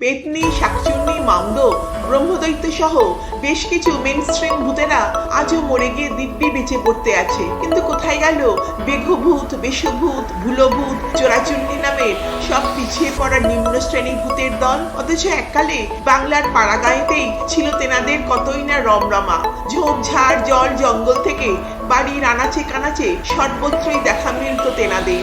পেতনি, শাকচুন্নি, মামদ, ব্রহ্মদৈত্য সহ বেশ কিছু মেনস্ট্রিম ভূতেরা আজও মরে গিয়ে দিব্যি বেঁচে পড়তে আছে। কিন্তু কোথায় গেল? বেঘভূত, বেশভূত, ভুলভূত, চোরাচুন্নি নামের সব পিছিয়ে পড়া নিম্ন শ্রেণির ভূতের দল? অথচ এককালে বাংলার পাড়াগাঁয়েতেই ছিল তেনাদের কতই না রমরমা। ঝোপঝাড় জল, জঙ্গল থেকে বাড়ির আনাচে কানাচে সর্বত্রই দেখা মিলত তেনাদের।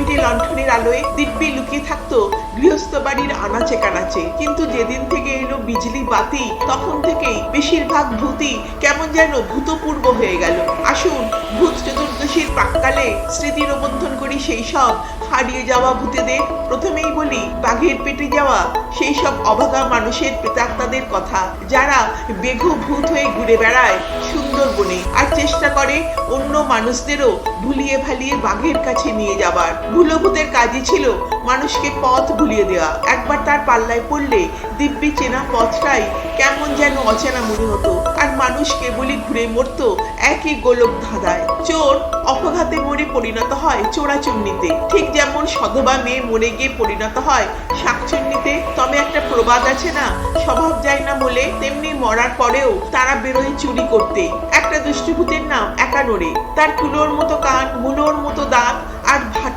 মিটিমিটি লণ্ঠনের আলোয় দিব্যি লুকিয়ে থাকতো গৃহস্থ বাড়ির আনাচে কানাচে। কিন্তু যেদিন থেকে এলো বিজলি বাতি, তখন থেকেই বেশিরভাগ ভূতই কেমন যেন ভূতপূর্ব হয়ে গেল। আসুন, ভূত চতুর্দশীর প্রাককালে স্মৃতি রোবন্ধন করি সেই সব হারিয়ে যাওয়া ভূতেদের। প্রথমেই বলি, বাঘের পেটে যাওয়া সেই সব অভাগা মানুষের প্রেতাত্মাদের কথা। যারা বেঘ ভূত হয়ে ঘুরে বেড়ায় সুন্দরবনে আর চেষ্টা করে অন্য মানুষদেরও ভুলিয়ে ভালিয়ে বাঘের কাছে নিয়ে যাবার। ভুলভূতের কাজই ছিল মানুষকে পথ ভুলিয়ে দেওয়া। একবার তার পাল্লায় পড়লে দিব্যি চেনা পথটাই কেমন যেন অচেনা মনে হতো। আর মানুষ কেবলই ঘুরে মরতো একই গোলক ধাঁধায়। চোর অপঘাতে মরে পরিণত হয় চোরাচুন্নিতে। ঠিক যেমন সধবা মেয়ে মরে গিয়ে পরিণত হয় শাকচুন্নিতে তবে একটা প্রবাদ আছে না? স্বভাব যায় না বলে তেমনি মরার পরেও তারা বেরোয় চুরি করতে। একটা দুষ্টিভূতের নাম একানোরে। তার কুলোর মতো কান দাঁত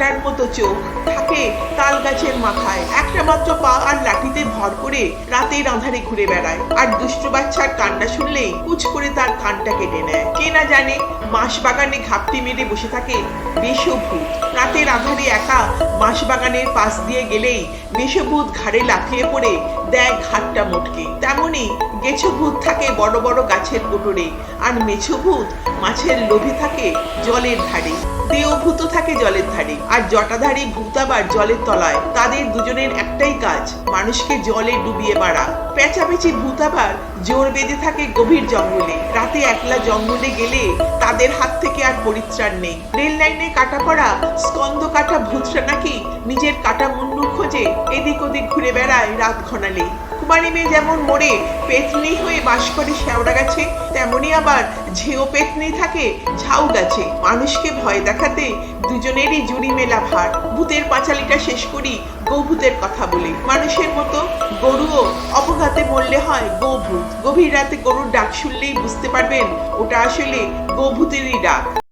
আর মতো চোখ থাকে তাল গাছের মাথায়। একটা মাত্র পা আর লাঠিতে ভর করে রাতের আঁধারে ঘুরে বেড়ায়। আর দুষ্ট বাচ্চার কান্না শুনলেই কুচ করে তার কানটা কেটে নেয়। কে না জানে মাস বাগানে ঘাপটি মেরে বসে থাকে বেশভূত। রাতের আধারে একা মাস বাগানের পাশ দিয়ে গেলেই বেশভূত ঘাড়ে লাফিয়ে পড়ে দেয় ঘাটটা মোটকে। তেমনি গেছভূত থাকে বড় বড় গাছের কোটরে। আর মেছো মেছভূত মাছের লোভে থাকে জলের ধারে। দেহভূত থাকে জলের ধারে। আর জটাধারী ভূতাবার জলের তলায়। তাদের দুজনের একটাই কাজ, মানুষকে জলে ডুবিয়ে মারা। পেঁচাপেচি ভূত আবার জোর বেঁধে থাকে গভীর জঙ্গলে। রাতে একলা জঙ্গলে গেলে তাদের হাত থেকে আর পরিত্রাণ নেই। রেল লাইনে কাটা পড়া স্কন্দ কাটা ভূতরা নাকি নিজের কাটা মুন্ডু খোঁজে ঘুরে বেড়ায় রাত ঘনালে। কুমারী মেয়ে যেমন মরে, পেতনি হয়ে বাস করে শেওড়া গাছে, তেমনি আবার ঝেও পেতনি থাকে, ঝাউ গাছে। মানুষকে ভয় দেখাতে দুজনেরই জুড়ি মেলা ভার। ভূতের পাঁচালিটা শেষ করি গৌভূতের কথা বলে। মানুষের মতো গরুও অপঘাতে মরলে হয় গৌভূত গভীর রাতে গরুর ডাক শুনলেই বুঝতে পারবেন, ওটা আসলে গৌভূতেরই ডাক।